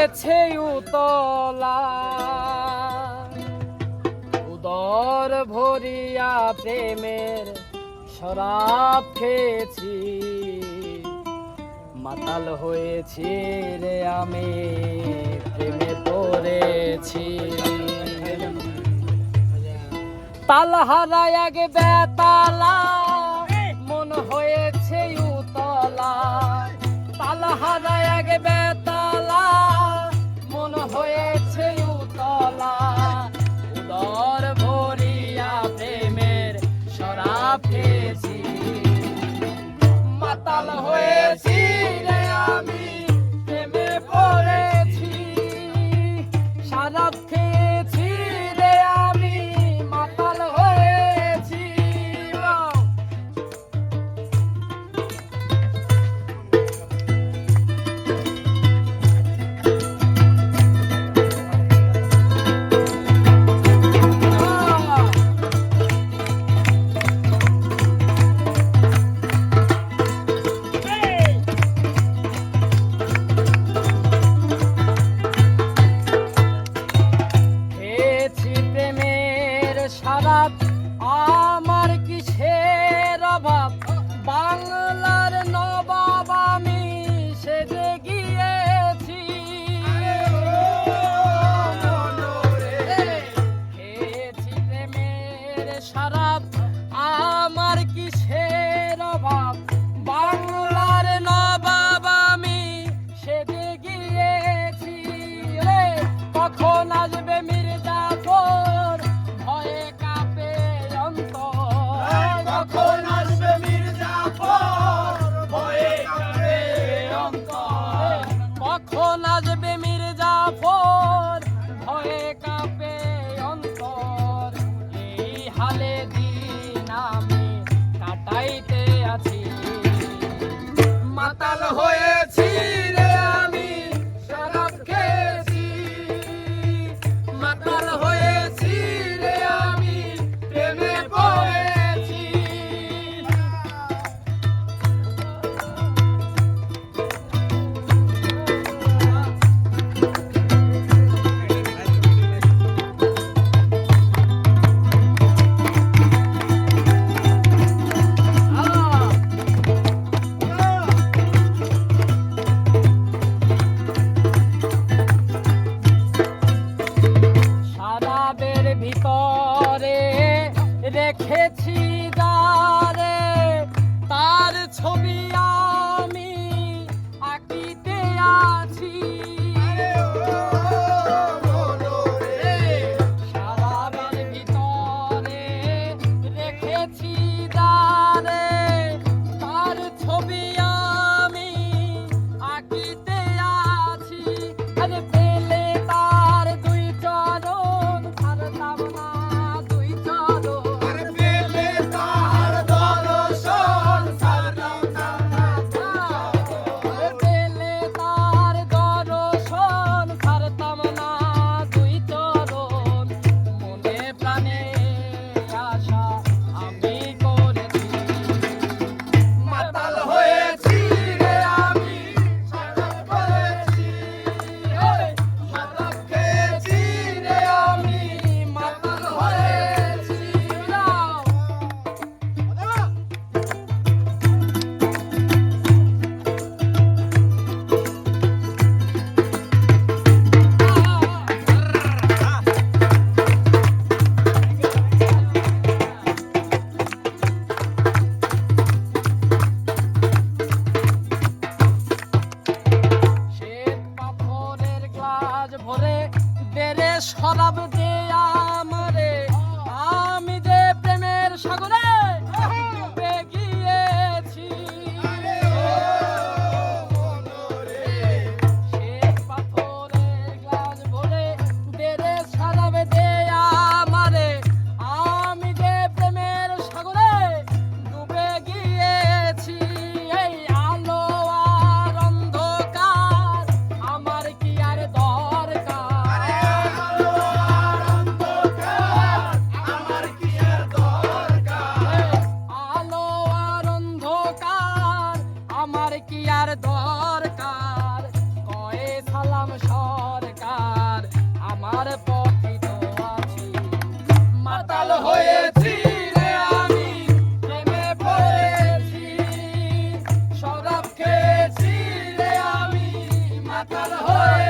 হয়েছে উতলা। উদর ভরিয়া প্রেমের শরাব খেয়েছি। মাতাল হয়েছি রে আমি, প্রেমে পড়েছি। তাল হারায় আগে বেতালা હોયે છીએ માતાલ હોયે છીએ হয়ে রেখেছি দারে তার ছবি আমি আঁকিতে আছি। সারাবার ভিতরে রেখেছি দারে তার ছবি আমি আঁকিতে আছি। আরে খারাপ glory.